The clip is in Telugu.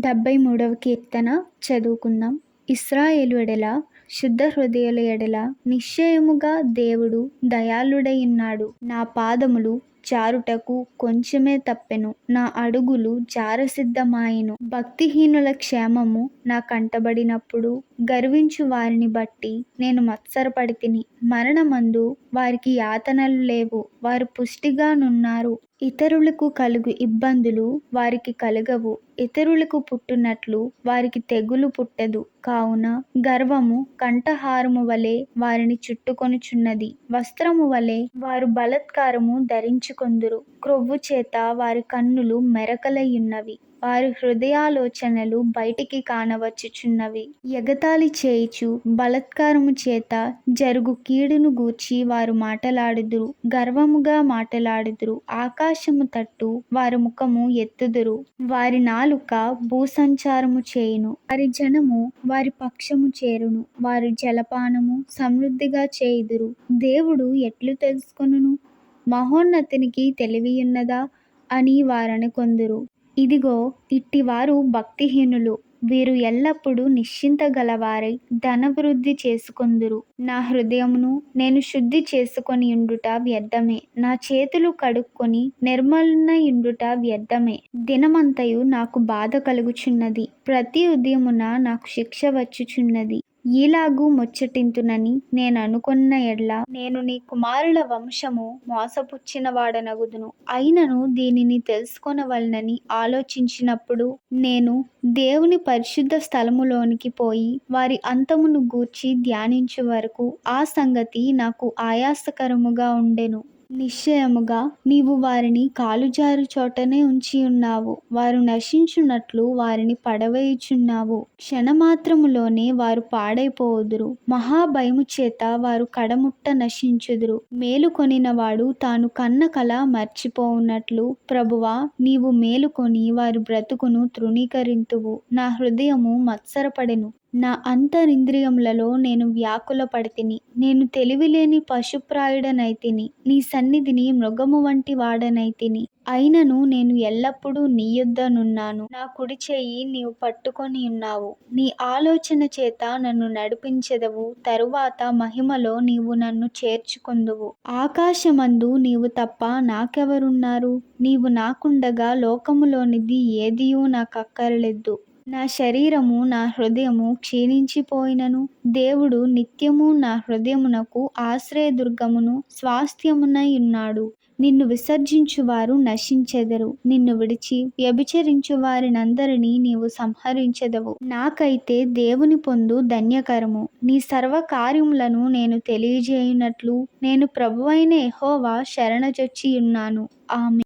డెబ్బై మూడవ కీర్తన చదువుకుందాం. ఇస్రాయేలు ఎడల శుద్ధ హృదయుల ఎడల నిశ్చయముగా దేవుడు దయాళుడైయున్నాడు. నా పాదములు జారుటకు కొంచెమే తప్పెను. నా అడుగులు జారసిద్ధమాయెను. భక్తిహీనుల క్షేమము నా కంటబడినప్పుడు గర్వించు వారిని బట్టి నేను మత్సరపడితిని. మరణమందు వారికి యాతనలు లేవు. వారు పుష్టిగా నున్నారు. ఇతరులకు కలుగు ఇబ్బందులు వారికి కలగవు. ఇతరులకు పుట్టునట్లు వారికి తెగులు పుట్టదు. కావున గర్వము కంఠహారము వలె వారిని చుట్టుకొనుచున్నది. వస్త్రము వలె వారు బలత్కారము ధరించుకొందురు. క్రొవ్వు చేత వారి కన్నులు మెరకలయున్నవి వారి హృదయాలోచనలు బయటికి కానవచ్చుచున్నవి. ఎగతాళి చేయుచు బలత్కారము చేత జరుగు కీడును గూర్చి వారు మాటలాడుదురు. గర్వముగా మాటలాడుదురు. ఆకాశము తట్టు వారి ముఖము ఎత్తుదురు. వారి నాలుక భూసంచారము చేయును. వారి జనము వారి పక్షము చేరును. వారి జలపానము సమృద్ధిగా చేయుదురు. దేవుడు ఎట్లు తెలుసుకొనును? మహోన్నతునికి తెలివియున్నదా? అని వారనుకొందురు ఇదిగో ఇట్టివారు భక్తిహీనులు. వీరు ఎల్లప్పుడూ నిశ్చింత గలవారై ధనవృద్ధి చేసుకొందురు. నా హృదయమును నేను శుద్ధి చేసుకొని ఉండుట వ్యర్థమే. నా చేతులు కడుక్కొని నిర్మలనయుండుట వ్యర్థమే. దినమంతయు నాకు బాధ కలుగుచున్నది. ప్రతి ఉదయమున నాకు శిక్ష వచ్చుచున్నది. ఈలాగు ముచ్చటింతునని నేను అనుకున్న ఎడ్ల నేను నీ కుమారుల వంశము మోసపుచ్చిన వాడనగుదును అయినను దీనిని తెలుసుకొనవలనని ఆలోచించినప్పుడు నేను దేవుని పరిశుద్ధ స్థలములోనికి పోయి వారి అంతమును గూర్చి ధ్యానించు వరకు ఆ సంగతి నాకు ఆయాసకరముగా ఉండెను. నిశ్చయముగా నీవు వారిని కాలుజారు చోటనే ఉంచి ఉన్నావు. వారు నశించున్నట్లు వారిని పడవేయుచున్నావు. క్షణమాత్రములోనే వారు పాడైపోవుదురు మహాభయము చేత వారు కడముట్ట నశించుదురు. మేలుకొనినవాడు తాను కన్న కల మర్చిపోవున్నట్లు ప్రభువా నీవు మేలుకొని వారి బ్రతుకును తృణీకరింతువు. నా హృదయము మత్సరపడెను. నా అంతరింద్రియములలో నేను వ్యాకుల పడితిని నేను తెలివిలేని పశుప్రాయుడనైతిని నీ సన్నిధిని మృగము వంటి వాడనైతిని. అయినను నేను ఎల్లప్పుడూ నీ యొద్దనున్నాను. నా కుడి చేయి నీవు పట్టుకొని ఉన్నావు. నీ ఆలోచన చేత నన్ను నడిపించెదవు. తరువాత మహిమలో నీవు నన్ను చేర్చుకొందువు. ఆకాశమందు నీవు తప్ప నాకెవరున్నారు? నీవు నాకుండగా లోకములోనిది ఏదియూ నాకక్కరలేదు. నా శరీరము నా హృదయము క్షీణించిపోయినను. దేవుడు నిత్యము నా హృదయమునకు ఆశ్రయదుర్గమును స్వాస్థ్యమునై ఉన్నాడు నిన్ను విసర్జించువారు నశించెదరు. నిన్ను విడిచి వ్యభిచరించు వారినందరినీ నీవు సంహరించెదవు. నాకైతే దేవుని పొందు ధన్యకరము. నీ సర్వ కార్యములను నేను తెలియజేయునట్లు నేను ప్రభువైన ఎహోవా శరణజొచ్చియున్నాను ఆమె